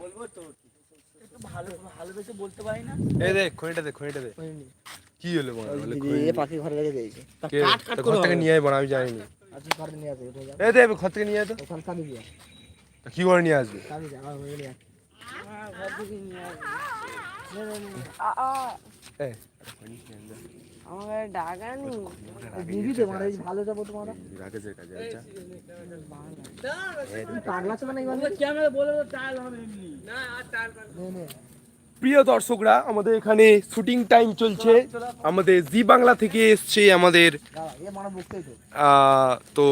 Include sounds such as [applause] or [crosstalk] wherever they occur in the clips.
বলব। তো। একটু ভালো ভালোবেসে বলতে পারি না? এ দে খড়িটা দে খড়িটা দে। কি হলো বল? বলে এ পাখি ঘরে রেখে দিয়েছে। কে? তো ঘর থেকে নিয়ে আমি জানিনি আজকে ঘরে নিয়ে আসবে উঠে যাও। ঘর থেকে নিয়ে আয় তো। ওখানে কামি দিয়া তা কি করে নিয়ে আসবে? কামি দিয়া আমার ঘরে নিয়ে আসবে এ ডাকানি দিবি তো মানে ভালো যাব তোমার। রাকেশের কাছে আচ্ছা পাগলা এবার ক্যামেরা বলে তো টাইল হবে এমনি নে নে। প্রিয় দর্শকরা আমাদের এখানে শুটিং টাইম চলছে। আমাদের জি বাংলা থেকে এসছে আমাদের তো আহ, তো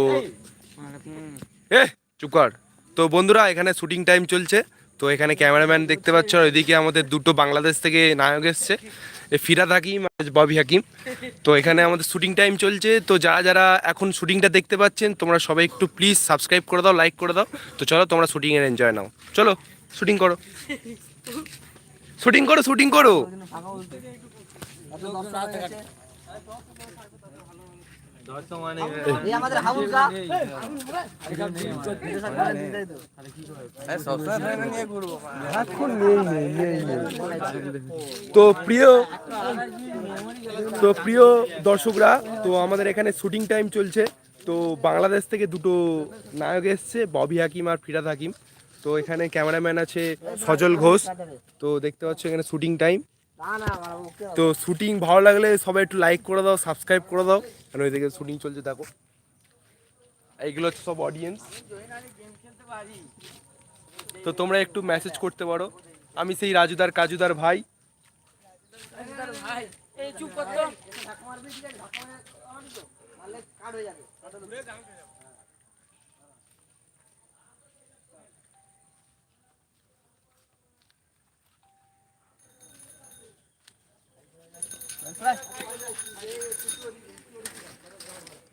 এ চুপ কর। তো বন্ধুরা এখানে শুটিং টাইম চলছে। তো এখানে ক্যামেরাম্যান দেখতে পাচ্ছ, আর ওইদিকে আমাদের দুটো বাংলাদেশ থেকে নায়ক এসছে। ফিরাদ হাকিম আর ববি হাকিম। তো এখানে আমাদের শুটিং টাইম চলছে। তো যারা যারা এখন শুটিংটা দেখতে পাচ্ছেন, তোমরা সবাই একটু প্লিজ সাবস্ক্রাইব করে দাও লাইক করে দাও। তো চলো, তোমরা শুটিংয়ের এনজয় নাও। চলো, শুটিং করো। শুটিং করো শুটিং করো। তো প্রিয় তো প্রিয় দর্শকরা তো আমাদের এখানে শুটিং টাইম চলছে। তো বাংলাদেশ থেকে দুটো নায়ক এসছে ববি হাকিম আর ফিরাদ হাকিম। তো এখানে ক্যামেরাম্যান আছে সজল ঘোষ। তো দেখতে পাচ্ছ এখানে শুটিং টাইম। তো শুটিং ভালো লাগলে সবাই একটু লাইক করে দাও সাবস্ক্রাইব করে দাও। কারণ ওইদিকে শুটিং চলছে দেখো। এইগুলো হচ্ছে সব অডিয়েন্স তো তোমরা একটু মেসেজ করতে পারো। আমি সেই রাজুদার কাজুদার ভাই। চুপ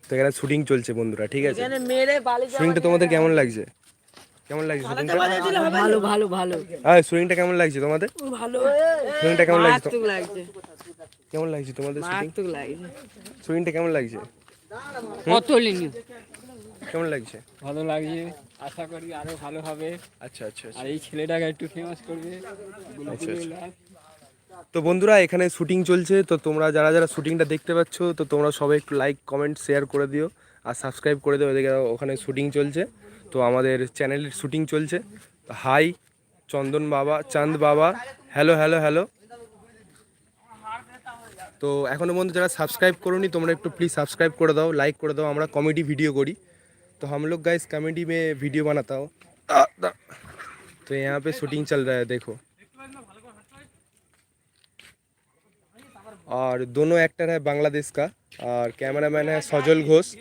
তো এখানে শুটিং চলছে বন্ধুরা ঠিক আছে? শুটিংটা তোমাদের কেমন লাগছে? কেমন লাগছে শুটিংটা ভালো ভালো ভালো। হ্যাঁ শুটিংটা কেমন লাগছে তোমাদের? ভালো। শুটিংটা কেমন লাগছে কেমন লাগছে তোমাদের শুটিং লাগছে। শুটিংটা কেমন লাগছে? কত লিনি কেমন লাগছে? ভালো লাগছে। আশা করি আরও ভালো হবে। আচ্ছা আচ্ছা আচ্ছা। আর এই ছেলেটাকে একটু ফেমাস করবে। আচ্ছা, আচ্ছা। তো বন্ধুরা এখানে শুটিং চলছে তো তোমরা যারা যারা শুটিংটা দেখতে পাচ্ছ তো তোমরা সবাই একটু লাইক কমেন্ট শেয়ার করে দিও আর সাবস্ক্রাইব করে দিও এদিকে ওখানে শুটিং চলছে তো আমাদের চ্যানেলের শুটিং চলছে হাই চন্দন বাবা চাঁদ বাবা হ্যালো হ্যালো হ্যালো তো এখনো পর্যন্ত যারা সাবস্ক্রাইব করোনি তোমরা একটু প্লিজ সাবস্ক্রাইব করে দাও লাইক করে দাও আমরা কমেডি ভিডিও করি तो हम लोग गाइस कॉमेडी में वीडियो बनाता हो तो यहाँ पे शूटिंग चल रहा है देखो और दोनों एक्टर है बांग्लादेश का और कैमरामैन है सजल घोष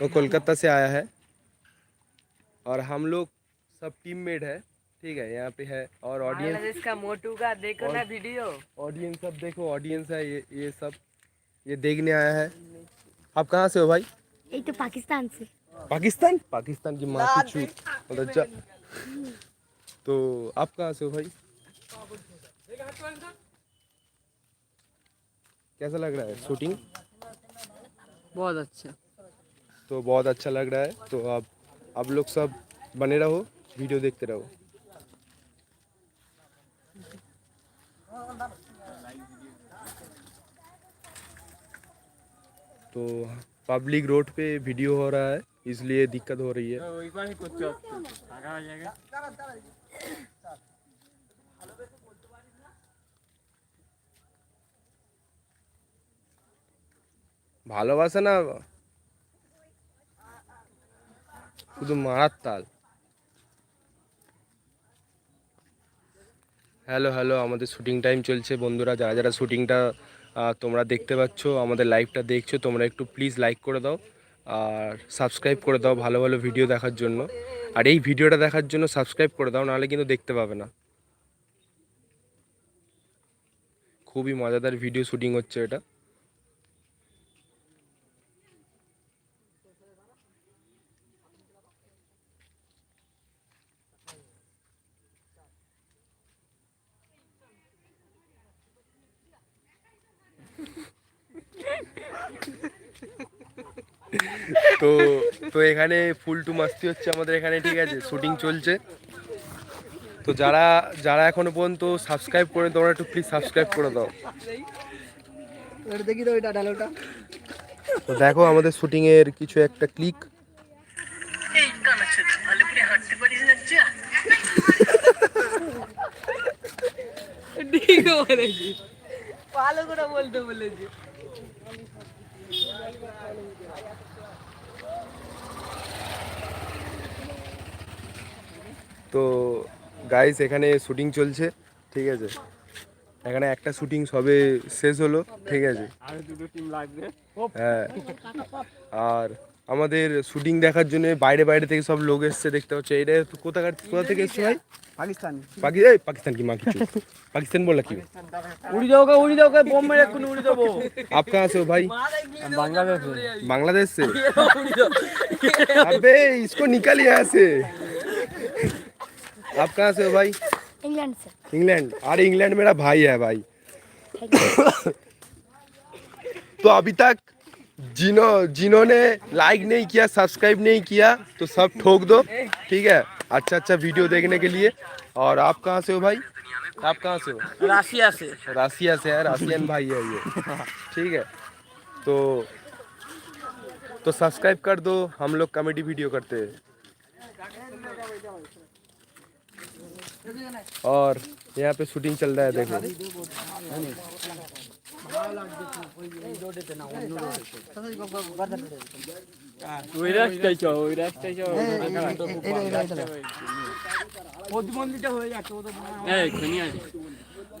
वो कोलकाता से आया है। और हम लोग सब टीम मेड है ठीक है यहाँ पे है और ऑडियंस का मोटू का देखो ना वीडियो ऑडियंस सब देखो ऑडियंस है ये ये सब ये देखने आया है। आप कहाँ से हो भाई? एक तो पाकिस्तान से। पाकिस्तान? पाकिस्तान की माँ की छूट तो आप कहाँ से हो भाई? कैसा लग रहा है? शूटिंग बहुत अच्छा। तो बहुत अच्छा लग रहा है। तो आप आप लोग सब बने रहो वीडियो देखते रहो। तो पब्लिक रोड पे वीडियो हो रहा है इसलिए दिक्कत हो रही है। ভালোবাসে না? শুধু মারার তাল। হ্যালো হ্যালো আমাদের শুটিং টাইম চলছে। বন্ধুরা, যারা যারা শুটিংটা তোমরা দেখতে পাচ্ছ, আমাদের লাইভটা দেখছ, তোমরা একটু প্লিজ লাইক করে দাও। আর সাবস্ক্রাইব করে দাও ভালো ভালো ভিডিও দেখার জন্য। আর এই ভিডিওটা দেখার জন্য সাবস্ক্রাইব করে দাও, নাহলে কিন্তু দেখতে পাবে না। খুবই মজাদার ভিডিও শুটিং হচ্ছে এটা। তো তো এখানে ফুল টু মাস্তি হচ্ছে আমাদের এখানে ঠিক আছে? শুটিং চলছে। তো যারা যারা এখনও পর্যন্ত সাবস্ক্রাইব করে তোমরা একটু প্লিজ সাবস্ক্রাইব করে দাও। দেখি তো ওইটা তো দেখো আমাদের শুটিং এর কিছু একটা ক্লিক ভালো করে বলতে বলেছি। তো গাইস এখানে শুটিং চলছে ঠিক আছে এখানে একটা শুটিং সবে শেষ হলো ঠিক আছে আরো দুটো টিম লাগবে হ্যাঁ আর আমাদের শুটিং দেখার জন্য বাইরে বাইরে থেকে সব লোক এসছে দেখতে পাচ্ছ এটা তো কোথাকার কোথা থেকে এসছে ভাই পাকিস্তান পাকি এই পাকিস্তান কি মা কিছু পাকিস্তান বলা কি উড়ি দাও কে উড়ি দাও কে বোম মেরে এক্ষুনি উড়ি দেবো आप कहाँ से हो भाई বাংলাদেশ बांग्लादेश से अबे इसको निकल यहाँ से आप कहाँ से हो भाई? इंग्लैंड से। इंग्लैंड। अरे इंग्लैंड मेरा भाई है भाई। तो अभी तक जिनो जिन्होंने लाइक नहीं किया सब्सक्राइब नहीं किया तो सब ठोक दो ठीक है? अच्छा अच्छा वीडियो देखने के लिए। और आप कहाँ से हो भाई? आप कहाँ से हो? राशिया से। राशिया से है राशियन भाई है ये। ठीक है? तो तो सब्सक्राइब कर दो हम लोग कॉमेडी वीडियो करते हैं। और यहाँ पे शूटिंग चल रहा है देखो।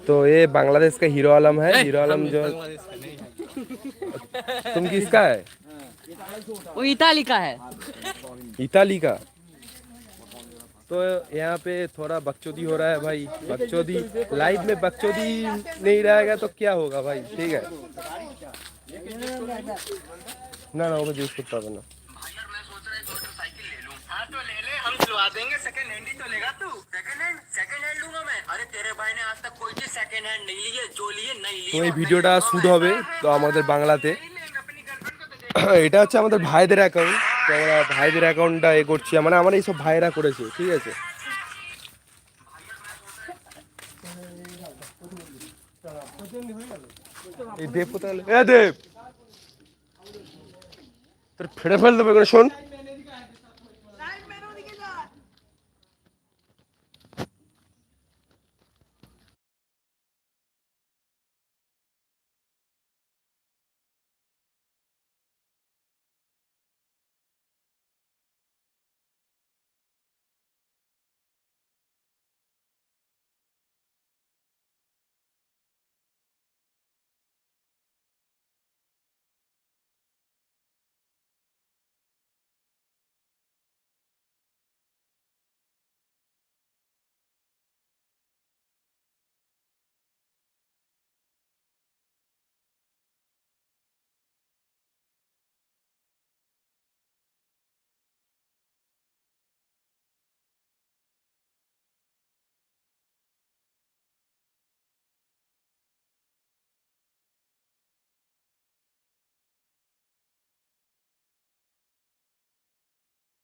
तो ये बांग्लादेश का हीरो आलम है हीरो आलम जो तुम किसका है? वो इटाली का है। इटाली का? तो यहाँ पे थोड़ा बकचोदी हो रहा है भाई बकचोदी लाइफ में बकचोदी नहीं रहेगा तो क्या होगा भाई ठीक है ना ना वो यूज करता হবে না हाँ तो ले ले हम दिलवा देंगे सेकंड हैंड ही तो लेगा तू सेकंड हैंड सेकंड हैंड लूंगा मैं अरे तेरे भाई ने आज तक कोई चीज सेकंड हैंड नहीं ली है जो लिए नहीं ली তো এই ভিডিওটা শুট হবে তো আমাদের বাংলাতে [coughs] এটা হচ্ছে আমাদের ভাইদের অ্যাকাউন্ট আমরা ভাইদের অ্যাকাউন্টটা এ করছি মানে আমার এইসব ভাইরা করেছে, ঠিক আছে? দেব কোথায় দেব! তোর ফেড়ে ফেল দেবে শোন।